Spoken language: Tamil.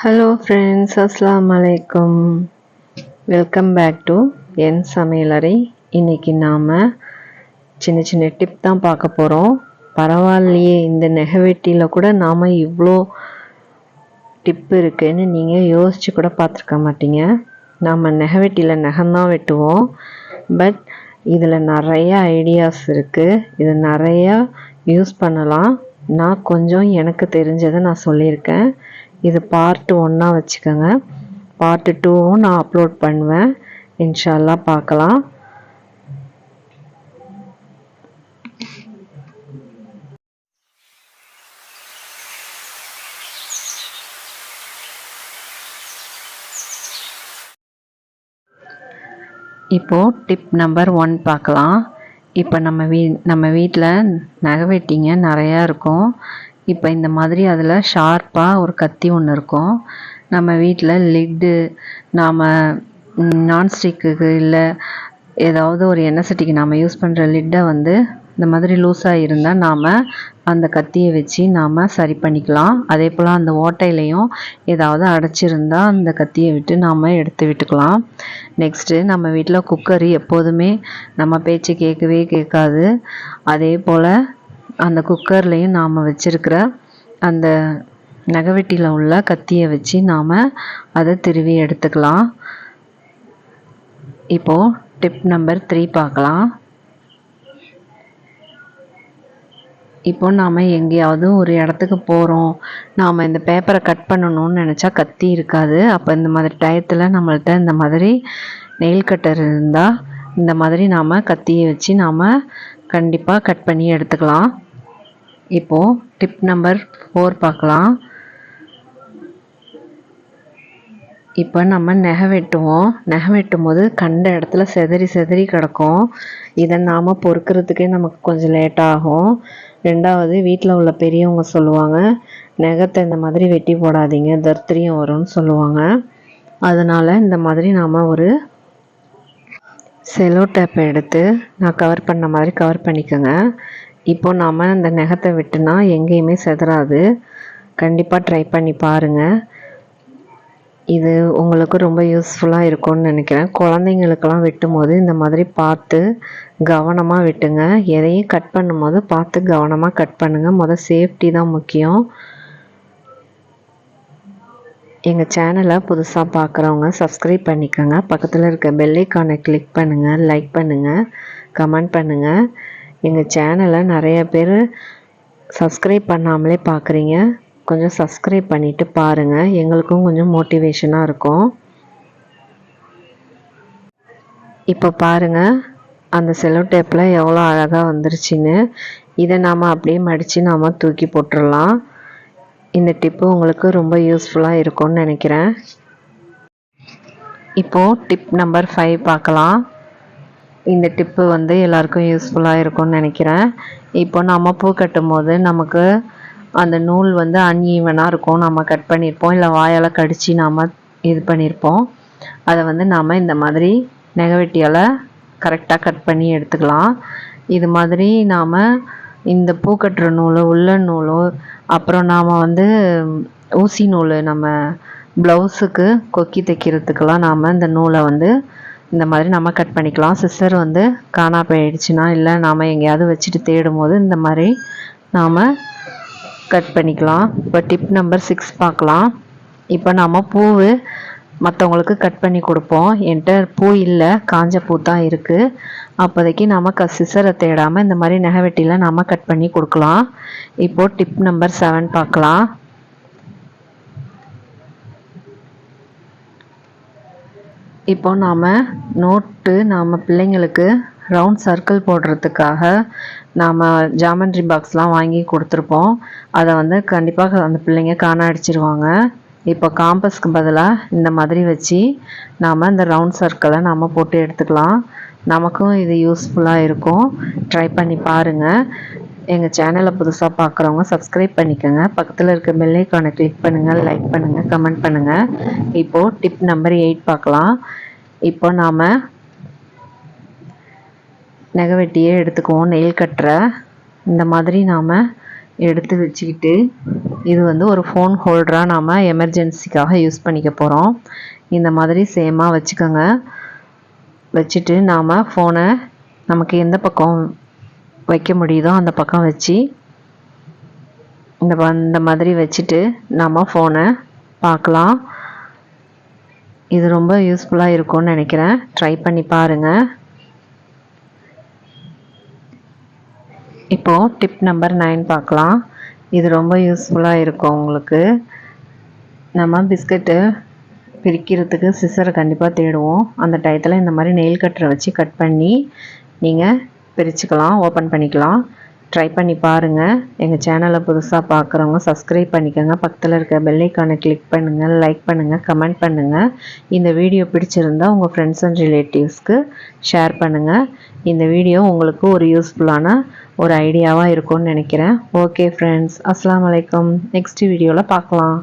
ஹலோ ஃப்ரெண்ட்ஸ் அஸ்லாம் அலைக்கும் வெல்கம் பேக் டு என் சமையலறை இன்றைக்கி நாம் சின்ன சின்ன டிப் தான் பார்க்க போகிறோம் பரவாயில்லையே இந்த நெகவெட்டியில் கூட நாம் இவ்வளோ டிப் இருக்குதுன்னு நீங்கள் யோசித்து கூட பார்த்துருக்க மாட்டீங்க நாம் நெகவெட்டியில் நகந்தான் வெட்டுவோம் பட் இதில் நிறைய ஐடியாஸ் இருக்குது இது நிறையா யூஸ் பண்ணலாம் நான் கொஞ்சம் எனக்கு தெரிஞ்சதை நான் சொல்லியிருக்கேன் இது பார்ட் ஒன்னாக வச்சுக்கோங்க. பார்ட்டு டூவும் நான் அப்லோட் பண்ணுவேன். இன்ஷால்லா பார்க்கலாம் இப்போது டிப் நம்பர் ஒன் பார்க்கலாம் இப்போ நம்ம வீ நம்ம வீட்டில் நகை வெட்டிங்க நிறையா இருக்கும். இப்போ இந்த மாதிரி அதில் ஷார்ப்பாக ஒரு கத்தி ஒன்று இருக்கும். நம்ம வீட்டில் லிட்டு நாம் நான்ஸ்டிக்கு இல்லை ஏதாவது ஒரு எண்ணெய் சட்டிக்கு நாம் யூஸ் பண்ணுற லிட்டை வந்து இந்த மாதிரி லூஸாக இருந்தால் நாம் அந்த கத்தியை வச்சு நாம் சரி பண்ணிக்கலாம். அதே போல் அந்த ஓட்டையிலையும் ஏதாவது அடைச்சிருந்தால் அந்த கத்தியை விட்டு நாம் எடுத்து விட்டுக்கலாம். நெக்ஸ்ட்டு நம்ம வீட்டில் குக்கர் எப்போதுமே நம்ம பேச்சு கேட்கவே கேட்காது. அதே போல் அந்த குக்கர்லேயும் நாம் வச்சுருக்கிற அந்த நகவெட்டியில் உள்ள கத்தியை வச்சு நாம் அதை திருவி எடுத்துக்கலாம். இப்போது டிப் நம்பர் த்ரீ பார்க்கலாம். இப்போ நாம் எங்கேயாவது ஒரு இடத்துக்கு போகிறோம் நாம் இந்த பேப்பரை கட் பண்ணணும்னு நினச்சா கத்தி இருக்காது. அப்போ இந்த மாதிரி டயத்தில் நம்மள்கிட்ட இந்த மாதிரி நெயில் கட்டர் இருந்தால் இந்த மாதிரி நாம் கத்தியை வச்சு நாம் கண்டிப்பாக கட் பண்ணி எடுத்துக்கலாம். இப்போது டிப் நம்பர் ஃபோர் பார்க்கலாம். இப்போ நம்ம நெகை வெட்டுவோம். நெகை வெட்டும் போது கண்ட இடத்துல செதறி செதறி கிடக்கும். இதை நாம் பொறுக்கிறதுக்கே நமக்கு கொஞ்சம் லேட் ஆகும். ரெண்டாவது வீட்டில் உள்ள பெரியவங்க சொல்லுவாங்க நெகத்தை இந்த மாதிரி வெட்டி போடாதீங்க தர்த்திரியம் வரும்னு சொல்லுவாங்க. அதனால் இந்த மாதிரி நாம் ஒரு செலோ டேப்பை எடுத்து நான் கவர் பண்ண மாதிரி கவர் பண்ணிக்கோங்க. இப்போ நாம் அந்த நெகத்தை விட்டுனா எங்கேயுமே செதறாது. கண்டிப்பாக ட்ரை பண்ணி பாருங்கள் இது உங்களுக்கு ரொம்ப யூஸ்ஃபுல்லாக இருக்கும்னு நினைக்கிறேன். குழந்தைங்களுக்கெல்லாம் வெட்டும் போது இந்த மாதிரி பார்த்து கவனமாக வெட்டுங்க. எதையும் கட் பண்ணும்போது பார்த்து கவனமாக கட் பண்ணுங்கள் முதல் சேஃப்டி தான் முக்கியம். எங்கள் சேனலை புதுசாக பார்க்குறவங்க சப்ஸ்கிரைப் பண்ணிக்கோங்க. பக்கத்தில் இருக்க பெல்லைக்கானை கிளிக் பண்ணுங்கள் லைக் பண்ணுங்கள் கமெண்ட் பண்ணுங்கள் எங்கள் சேனலை நிறைய பேர் சப்ஸ்கிரைப் பண்ணாமலே பார்க்குறீங்க கொஞ்சம் சப்ஸ்கிரைப் பண்ணிவிட்டு பாருங்கள் எங்களுக்கும் கொஞ்சம் மோட்டிவேஷனாக இருக்கும். இப்போ பாருங்கள் அந்த செலோ டேப்பில் எவ்வளோ அழகாக வந்துருச்சுன்னு. இதை நாம் அப்படியே மடித்து நாம் தூக்கி போட்டுடலாம் இந்த டிப்பு உங்களுக்கு ரொம்ப யூஸ்ஃபுல்லாக இருக்கும்னு நினைக்கிறேன். இப்போது டிப் நம்பர் ஃபைவ் பார்க்கலாம். இந்த டிப்பு வந்து எல்லாருக்கும் யூஸ்ஃபுல்லாக இருக்கும்னு நினைக்கிறேன். இப்போ நம்ம பூ கட்டும் போது நமக்கு அந்த நூல் வந்து அன்ஈவனாக இருக்கும். நம்ம கட் பண்ணியிருப்போம் இல்லை வாயால் கடித்து நாம் இது பண்ணியிருப்போம் அதை வந்து நாம் இந்த மாதிரி நெகவெட்டியால் கரெக்டாக கட் பண்ணி எடுத்துக்கலாம். இது மாதிரி நாம் இந்த பூ கட்டுற நூல் உள்ளன் நூலோ அப்புறம் நாம் வந்து ஊசி நூல் நம்ம ப்ளவுஸுக்கு கொக்கி தைக்கிறதுக்கெல்லாம் நாம் இந்த நூலை வந்து இந்த மாதிரி நம்ம கட் பண்ணிக்கலாம். சிஸ்டர் வந்து காணா போயிடுச்சுன்னா இல்லை நாம் எங்கேயாவது வச்சுட்டு தேடும் போது இந்த மாதிரி நாம் கட் பண்ணிக்கலாம். இப்போ டிப் நம்பர் சிக்ஸ் பார்க்கலாம். இப்போ நாம் பூவு மற்றவங்களுக்கு கட் பண்ணி கொடுப்போம். என்கிட்ட பூ இல்லை காஞ்ச பூ தான் இருக்குது அப்போதைக்கு நாம் க சிசரை தேடாமல் இந்த மாதிரி நெகவெட்டியில் நாம் கட் பண்ணி கொடுக்கலாம். இப்போது டிப் நம்பர் செவன் பார்க்கலாம். இப்போ நாம் நோட்டு நாம் பிள்ளைங்களுக்கு ரவுண்ட் சர்க்கிள் போடுறதுக்காக நாம் ஜாமெண்ட்ரி பாக்ஸ்லாம் வாங்கி கொடுத்துருப்போம். அதை வந்து கண்டிப்பாக அந்த பிள்ளைங்க காண அடிச்சிருவாங்க. இப்போ காம்பஸ்க்கு பதிலாக இந்த மாதிரி வச்சு நாம் இந்த ரவுண்ட் சர்க்கிளை நாம் போட்டு எடுத்துக்கலாம். நமக்கும் இது யூஸ்ஃபுல்லாக இருக்கும். ட்ரை பண்ணி பாருங்கள் எங்கள் சேனலை புதுசாக பார்க்குறவங்க சப்ஸ்கிரைப் பண்ணிக்கோங்க. பக்கத்தில் இருக்க பெல்லைக்கானை கிளிக் பண்ணுங்கள் லைக் பண்ணுங்கள் கமெண்ட் பண்ணுங்கள் இப்போது டிப் நம்பர் எயிட் பார்க்கலாம். இப்போ நாம் நெகவெட்டியே எடுத்துக்குவோம் நெயில் கட்டுற இந்த மாதிரி நாம் எடுத்து வச்சுக்கிட்டு இது வந்து ஒரு ஃபோன் ஹோல்டராக நாம் எமர்ஜென்சிக்காக யூஸ் பண்ணிக்க போகிறோம் இந்த மாதிரி சேமாக வச்சுக்கோங்க. வச்சுட்டு நாம் ஃபோனை நமக்கு எந்த பக்கம் வைக்க முடியுதோ அந்த பக்கம் வச்சு இந்த ப- இந்த மாதிரி வச்சுட்டு நம்ம ஃபோனை பார்க்கலாம். இது ரொம்ப யூஸ்ஃபுல்லாக இருக்கும்னு நினைக்கிறேன். ட்ரை பண்ணி பாருங்கள் இப்போது டிப் நம்பர் நைன் பார்க்கலாம். இது ரொம்ப யூஸ்ஃபுல்லாக இருக்கும் உங்களுக்கு. நம்ம பிஸ்கட்டு பிரிக்கிறதுக்கு சிசரை கண்டிப்பாக தேடுவோம். அந்த டயத்தில் இந்த மாதிரி நெயில் கட்டரை வச்சு கட் பண்ணி நீங்கள் பிரிச்சுக்கலாம் ஓப்பன் பண்ணிக்கலாம். ட்ரை பண்ணி பாருங்கள் எங்கள் சேனலை புதுசாக பார்க்குறவங்க சப்ஸ்கிரைப் பண்ணிக்கோங்க. பக்கத்தில் இருக்க பெல்லைக்கானை கிளிக் பண்ணுங்கள் லைக் பண்ணுங்கள் கமெண்ட் பண்ணுங்கள் இந்த வீடியோ பிடிச்சிருந்தா உங்கள் ஃப்ரெண்ட்ஸ் அண்ட் ரிலேட்டிவ்ஸ்க்கு ஷேர் பண்ணுங்கள் இந்த வீடியோ உங்களுக்கு ஒரு யூஸ்ஃபுல்லான ஒரு ஐடியாவாக இருக்கும்னு நினைக்கிறேன். ஓகே ஃப்ரெண்ட்ஸ் அஸ்லாம் வலைக்கம் நெக்ஸ்ட் வீடியோவில் பார்க்கலாம்.